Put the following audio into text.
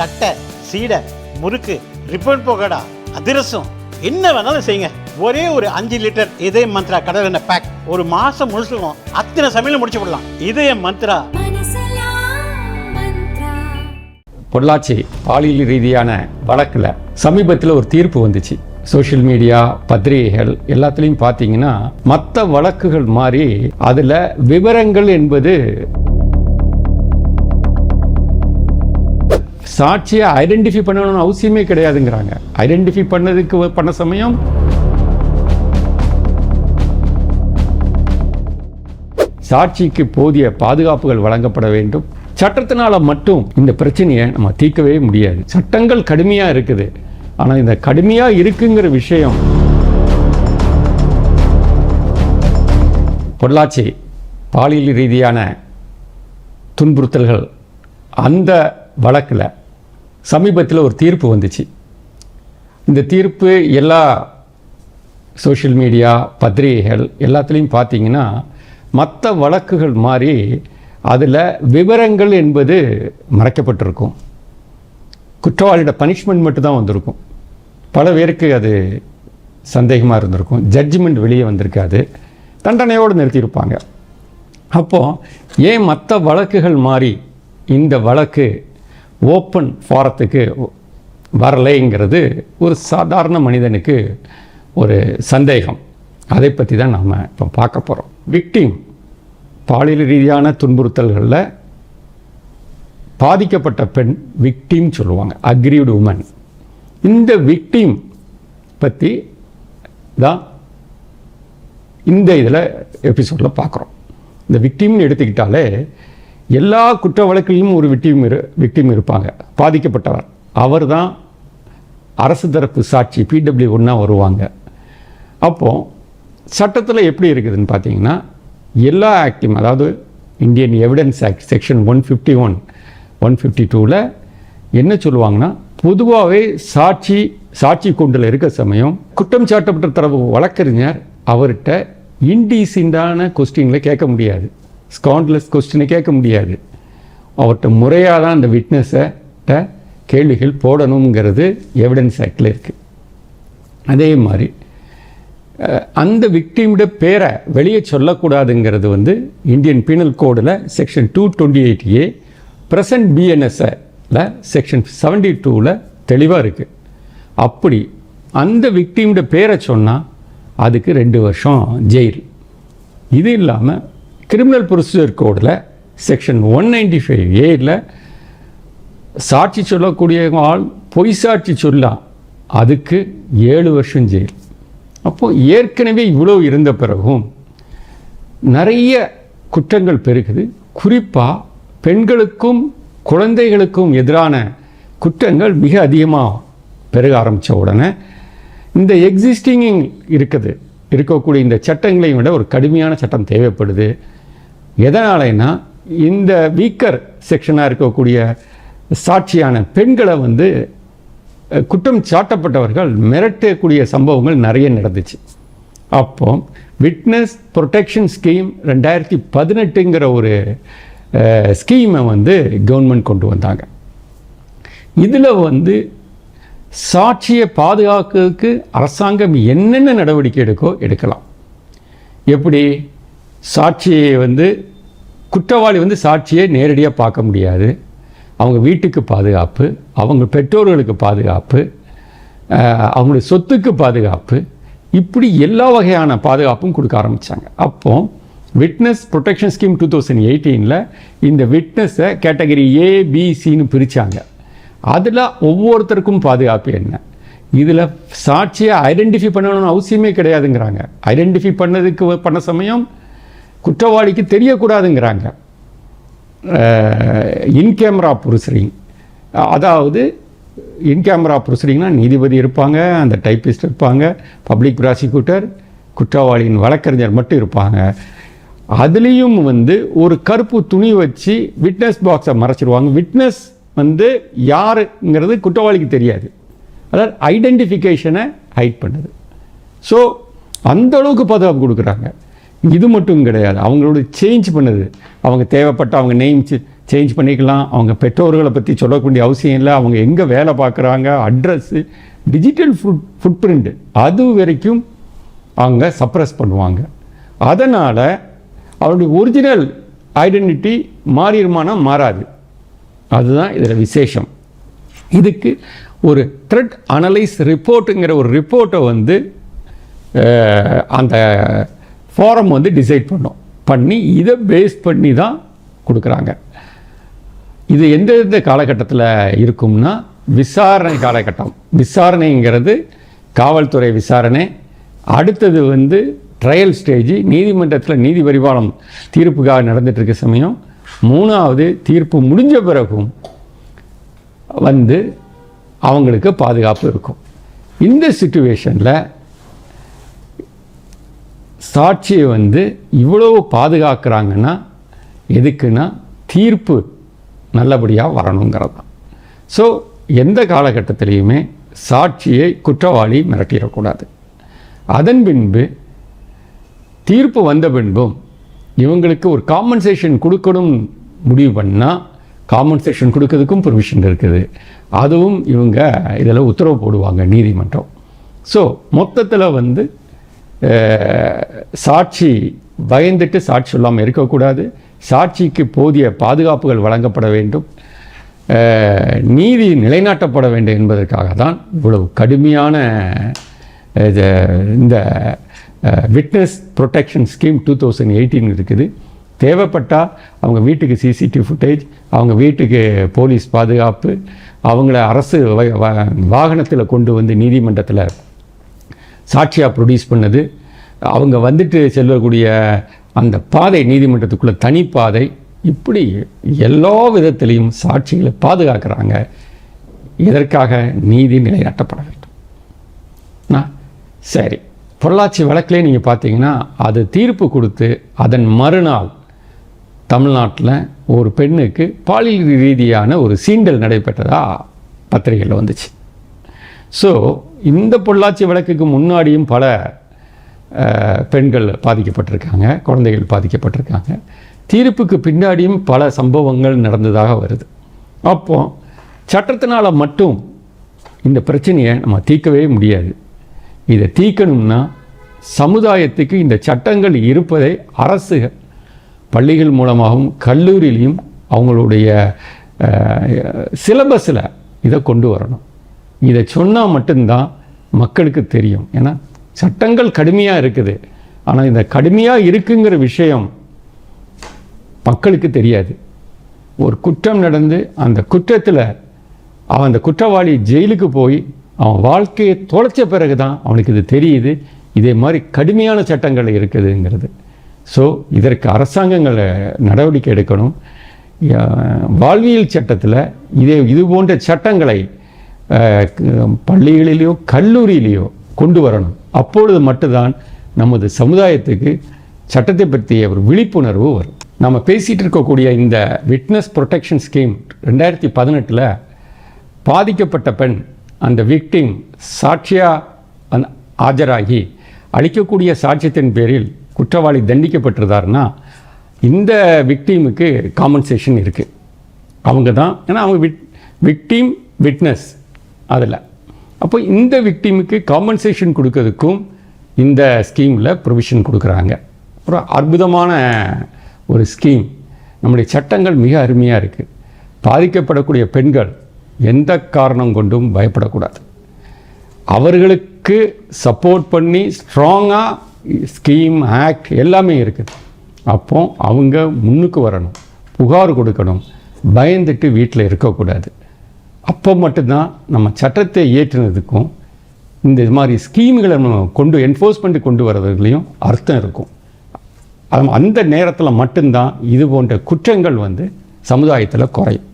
தட்டை சீடை முறுக்கு ரிப்பன் போகடா அதிரசம் என்ன வேணாலும் செய்யுங்க. ஒரே ஒரு அஞ்சு லிட்டர் இதய மந்த்ரா கடல் எண்ணெய் பேக் ஒரு மாசம் முழுசுக்கும் அத்தனை சமையல் முடிச்சு விடலாம். இதய மந்த்ரா. பொள்ளாச்சி பாலியல் ரீதியான வழக்கில் சமீபத்தில் ஒரு தீர்ப்பு வந்துச்சு. சோஷியல் மீடியா பத்திரிகைகள் எல்லாத்துலேயும் பார்த்தீங்கன்னா மற்ற வழக்குகள் மாதிரி அதில் விவரங்கள் என்பது சாட்சியை ஐடென்டிஃபை பண்ணணும்னு அவசியமே கிடையாதுங்கிறாங்க. ஐடென்டிஃபை பண்ணதுக்கு பண்ண சமயம் சாட்சிக்கு போதிய பாதுகாப்புகள் வழங்கப்பட வேண்டும். சட்டத்தினால மட்டும் இந்த பிரச்சனையை நம்ம தீர்க்கவே முடியாது. சட்டங்கள் கடுமையா இருக்குது. ஆனால் இந்த கடுமையா இருக்குங்கிற விஷயம் பொள்ளாச்சி பாலியல் ரீதியான துன்புறுத்தல்கள் அந்த வழக்கில் சமீபத்தில் ஒரு தீர்ப்பு வந்துச்சு. இந்த தீர்ப்பு எல்லா சோஷியல் மீடியா பத்திரிகைகள் எல்லாத்துலேயும் பார்த்தீங்கன்னா மற்ற வழக்குகள் மாதிரி அதில் விவரங்கள் என்பது மறைக்கப்பட்டிருக்கும். குற்றவாளியோட பனிஷ்மெண்ட் மட்டும் தான் வந்திருக்கும். பல பேருக்கு அது சந்தேகமாக இருந்திருக்கும். ஜட்ஜ்மெண்ட் வெளியே வந்திருக்காது. தண்டனையோடு நிறுத்தியிருப்பாங்க. அப்போது ஏன் மற்ற வழக்குகள் மாறி இந்த வழக்கு ஓப்பன் ஃபாரத்துக்கு வரலைங்கிறது ஒரு சாதாரண மனிதனுக்கு ஒரு சந்தேகம். அதை பற்றி தான் நாம் இப்போ பார்க்க போகிறோம் விக்டிம் பாலியல் ரீதியான துன்புறுத்தல்களில் பாதிக்கப்பட்ட பெண் விக்டிம் சொல்லுவாங்க அக்ரிவ்டு உமன். இந்த விக்டிம் பற்றி தான் இந்த இதில் எபிசோடில் பார்க்குறோம். இந்த விக்டிம்னு எடுத்துக்கிட்டாலே எல்லா குற்ற வழக்கிலும் ஒரு விக்டிம் இரு விக்டிம் இருப்பாங்க. பாதிக்கப்பட்டவர். அவர் தான் அரசு தரப்பு சாட்சி பிடபிள்யூ ஒன்றா வருவாங்க. அப்போது சட்டத்தில் எப்படி இருக்குதுன்னு பார்த்தீங்கன்னா எல்லா ஆக்டும் அதாவது Indian evidence act section one fifty one one fifty டூவில் என்ன சொல்லுவாங்கன்னா பொதுவாகவே சாட்சி சாட்சி கூண்டில் இருக்க சமயம் குற்றம் சாட்டப்பட்ட தரப்பு வழக்கறிஞர் அவர்கிட்ட இன்டீசெண்டான கொஸ்டினில் கேட்க முடியாது. ஸ்காண்ட்லெஸ் கொஸ்டினை கேட்க முடியாது. அவர்கிட்ட முறையாக தான் அந்த விட்னஸை கேள்விகள் போடணுங்கிறது எவிடன்ஸ் ஆக்டில் இருக்குது அதே மாதிரி அந்த விக்டிமோட பேரை வெளியே சொல்லக்கூடாதுங்கிறது வந்து Indian penal கோடில் section two twenty eight A present பிஎன்எஸ்ஸில் section seventy டூவில் தெளிவாக இருக்குது அப்படி அந்த விக்டிமோட பேரை சொன்னால் அதுக்கு ரெண்டு வருஷம் ஜெயில். இது இல்லாமல் கிரிமினல் ப்ரொசீஜர் கோடில் செக்ஷன் ஒன் நைன்டி ஃபைவ் ஏயில் சாட்சி சொல்லக்கூடிய ஆள் பொய் சாட்சி சொல்லலாம் அதுக்கு ஏழு வருஷம் ஜெயில். அப்போது ஏற்கனவே இவ்வளோ இருந்த பிறகும் நிறைய குற்றங்கள் பெருகுது. குறிப்பாக பெண்களுக்கும் குழந்தைகளுக்கும் எதிரான குற்றங்கள் மிக அதிகமாக பெருக ஆரம்பித்த உடனே இந்த எக்ஸிஸ்டிங் இருக்குது. இருக்கக்கூடிய இந்த சட்டங்களையும் விட ஒரு கடுமையான சட்டம் தேவைப்படுது. எதனாலனா இந்த வீக்கர் செக்ஷனாக இருக்கக்கூடிய சாட்சியான பெண்களை வந்து குற்றம் சாட்டப்பட்டவர்கள் மிரட்டக்கூடிய சம்பவங்கள் நிறைய நடந்துச்சு. அப்போ விட்னஸ் ப்ரொடெக்ஷன் ஸ்கீம் ரெண்டாயிரத்தி பதினெட்டுங்கிற ஒரு ஸ்கீமை வந்து கவர்மெண்ட் கொண்டு வந்தாங்க. இதில் வந்து சாட்சியை பாதுகாக்கிறதுக்கு அரசாங்கம் என்னென்ன நடவடிக்கை எடுக்கோ எடுக்கலாம். எப்படி சாட்சியை வந்து குற்றவாளி வந்து சாட்சியை நேரடியாக பார்க்க முடியாது. அவங்க வீட்டுக்கு பாதுகாப்பு அவங்க பெற்றோர்களுக்கு பாதுகாப்பு அவங்களுடைய சொத்துக்கு பாதுகாப்பு இப்படி எல்லா வகையான பாதுகாப்பும் கொடுக்க ஆரம்பித்தாங்க அப்போ witness protection scheme two thousand எயிட்டீனில் இந்த விட்னஸை கேட்டகரி ஏ பிசின்னு பிரித்தாங்க அதில் ஒவ்வொருத்தருக்கும் பாதுகாப்பு என்ன? இதில் சாட்சியை ஐடென்டிஃபை பண்ணணும்னு அவசியமே கிடையாதுங்கிறாங்க. ஐடென்டிஃபை பண்ணதுக்கு பண்ண சமயம் குற்றவாளிக்கு தெரியக்கூடாதுங்கிறாங்க. இன்கேமரா புருசரிங் அதாவது இன்கேமரா புருசரிங்னா நீதிபதி இருப்பாங்க அந்த டைப்பிஸ்ட் இருப்பாங்க பப்ளிக் ப்ராசிக்யூட்டர் குற்றவாளியின் வழக்கறிஞர் மட்டும் இருப்பாங்க. அதுலேயும் வந்து ஒரு கருப்பு துணி வச்சு விட்னஸ் பாக்ஸை மறைச்சிடுவாங்க விட்னஸ் வந்து யாருங்கிறது குற்றவாளிக்கு தெரியாது. அதாவது ஐடென்டிஃபிகேஷனை ஹைட் பண்ணுது. ஸோ அந்த அளவுக்கு பாதுகாப்பு கொடுக்குறாங்க. இது மட்டும் கிடையாது. அவங்களோட சேஞ்ச் பண்ணுது. அவங்க தேவைப்பட்ட அவங்க நேம் சேஞ்ச் பண்ணிக்கலாம். அவங்க பெற்றோர்களை பற்றி சொல்லக்கூடிய அவசியம் இல்லை. அவங்க எங்கே வேலை பார்க்குறாங்க address digital foot foot print அது வரைக்கும் அவங்க சப்ரஸ் பண்ணுவாங்க. அதனால் அவருடைய ஒரிஜினல் ஐடென்டிட்டி மாறிடுமானா மாறாது. அதுதான் இதில் விசேஷம். இதுக்கு ஒரு த்ரெட் அனலைஸ் ரிப்போர்ட்டுங்கிற ஒரு ரிப்போர்ட்டை வந்து அந்த ஃபாரம் வந்து டிசைட் பண்ணும். பண்ணி இதை பேஸ் பண்ணி தான் கொடுக்குறாங்க. இது எந்தெந்த காலகட்டத்தில் இருக்கும்னா விசாரணை காலகட்டம். விசாரணைங்கிறது காவல்துறை விசாரணை. அடுத்தது வந்து ட்ரையல் ஸ்டேஜ் நீதிமன்றத்தில் நீதி பரிபாலம் தீர்ப்புக்காக நடந்துகிட்ருக்க சமயம். மூணாவது தீர்ப்பு முடிஞ்ச பிறகும் வந்து அவங்களுக்கு பாதுகாப்பு இருக்கும். இந்த சுச்சுவேஷனில் சாட்சியை வந்து இவ்வளவு பாதுகாக்கிறாங்கன்னா எதுக்குன்னா தீர்ப்பு நல்லபடியாக வரணுங்கிறது தான் ஸோ எந்த காலகட்டத்திலையுமே சாட்சியை குற்றவாளி மிரட்டிடக்கூடாது. அதன் பின்பு தீர்ப்பு வந்த பின்பும் இவங்களுக்கு ஒரு காம்பன்சேஷன் கொடுக்கணும் முடிவு பண்ணால் காம்பன்சேஷன் கொடுக்கறதுக்கும் பெர்மிஷன் இருக்குது. அதுவும் இவங்க இதில் உத்தரவு போடுவாங்க நீதிமன்றம். ஸோ மொத்தத்தில் வந்து சாட்சி பயந்துட்டு சாட்சி சொல்லாமல் இருக்கக்கூடாது. சாட்சிக்கு போதிய பாதுகாப்புகள் வழங்கப்பட வேண்டும். நீதி நிலைநாட்டப்பட வேண்டும் என்பதற்காக தான் இவ்வளவு கடுமையான இது, இந்த witness protection scheme two thousand eighteen இருக்குது. தேவைப்பட்டால் அவங்க வீட்டுக்கு சிசிடிவி ஃபுட்டேஜ் அவங்க வீட்டுக்கு போலீஸ் பாதுகாப்பு அவங்கள அரசு வாகனத்தில் கொண்டு வந்து நீதிமன்றத்தில் சாட்சியாக ப்ரொடியூஸ் பண்ணது. அவங்க வந்துட்டு செல்லக்கூடிய அந்த பாதை நீதிமன்றத்துக்குள்ளே தனிப்பாதை இப்படி எல்லா விதத்திலையும் சாட்சிகளை பாதுகாக்கிறாங்க. இதற்காக நீதி நிலைநாட்டப்பட வேண்டும். சரி. பொள்ளாச்சி வழக்கிலே நீங்கள் பார்த்தீங்கன்னா அது தீர்ப்பு கொடுத்து அதன் மறுநாள் தமிழ்நாட்டில் ஒரு பெண்ணுக்கு பாலியல் ரீதியான ஒரு சீண்டல் நடைபெற்றதாக பத்திரிகையில் வந்துச்சு. ஸோ இந்த பொள்ளாச்சி வழக்குக்கு முன்னாடியும் பல பெண்கள் பாதிக்கப்பட்டிருக்காங்க குழந்தைகள் பாதிக்கப்பட்டிருக்காங்க. தீர்ப்புக்கு பின்னாடியும் பல சம்பவங்கள் நடந்ததாக வருது. அப்போ சட்டத்தினால் மட்டும் இந்த பிரச்சனையை நம்ம தீர்க்கவே முடியாது. இதை தீர்க்கணும்னா சமுதாயத்துக்கு இந்த சட்டங்கள் இருப்பதை அரசு பள்ளிகள் மூலமாகவும் கல்லூரியிலையும் அவங்களுடைய சிலபஸில் இதை கொண்டு வரணும். இதை சொன்னால் மட்டும்தான் மக்களுக்கு தெரியும். ஏன்னா சட்டங்கள் கடுமையாக இருக்குது. ஆனால் இந்த கடுமையாக இருக்குங்கிற விஷயம் மக்களுக்கு தெரியாது. ஒரு குற்றம் நடந்து அந்த குற்றத்தில் அவன் அந்த குற்றவாளி ஜெயிலுக்கு போய் அவன் வாழ்க்கையை தொலைச்ச பிறகு தான் அவனுக்கு இது தெரியுது. இதே மாதிரி கடுமையான சட்டங்கள் இருக்குதுங்கிறது. ஸோ இதற்கு அரசாங்கங்களை நடவடிக்கை எடுக்கணும். வாழ்வியல் சட்டத்தில் இதே இது போன்ற சட்டங்களை பள்ளிகளிலேயோ கல்லூரியிலேயோ கொண்டு வரணும். அப்பொழுது மட்டும்தான் நமது சமுதாயத்துக்கு சட்டத்தை பற்றிய ஒரு விழிப்புணர்வு வரும். நம்ம பேசிகிட்டு இருக்கக்கூடிய இந்த விட்னஸ் ப்ரொடெக்ஷன் ஸ்கீம் ரெண்டாயிரத்தி பதினெட்டில் பாதிக்கப்பட்ட பெண் அந்த விக்டிம் சாட்சியாக அந் ஆஜராகி அளிக்கக்கூடிய சாட்சியத்தின் பேரில் குற்றவாளி தண்டிக்கப்பட்டிருந்தாருன்னா இந்த விக்டீமுக்கு காம்பன்சேஷன் இருக்குது அவங்க தான் ஏன்னா அவங்க விட் விக்டீம் விட்னஸ் அதில். அப்போ இந்த விக்டீமுக்கு காம்பன்சேஷன் கொடுக்கறதுக்கும் இந்த ஸ்கீமில் ப்ரொவிஷன் கொடுக்குறாங்க. ஒரு அற்புதமான ஒரு ஸ்கீம் நம்முடைய சட்டங்கள் மிக அருமையாக இருக்குது பாதிக்கப்படக்கூடிய பெண்கள் எந்த காரணம் கொண்டும் பயப்படக்கூடாது. அவர்களுக்கு சப்போர்ட் பண்ணி ஸ்ட்ராங்காக ஸ்கீம் ஆக்ட் எல்லாமே இருக்குது அப்போ அவங்க முன்னுக்கு வரணும். புகார் கொடுக்கணும். பயந்துட்டு வீட்டில் இருக்கக்கூடாது. அப்போ மட்டும்தான் நம்ம சட்டத்தை ஏற்றினதுக்கும் இந்த மாதிரி ஸ்கீம்களை நம்ம கொண்டு என்ஃபோர்ஸ்மெண்ட் கொண்டு வர்றதுலையும் அர்த்தம் இருக்கும். அது அந்த நேரத்தில் மட்டும்தான் இது போன்ற குற்றங்கள் வந்து சமுதாயத்தில் குறையும்.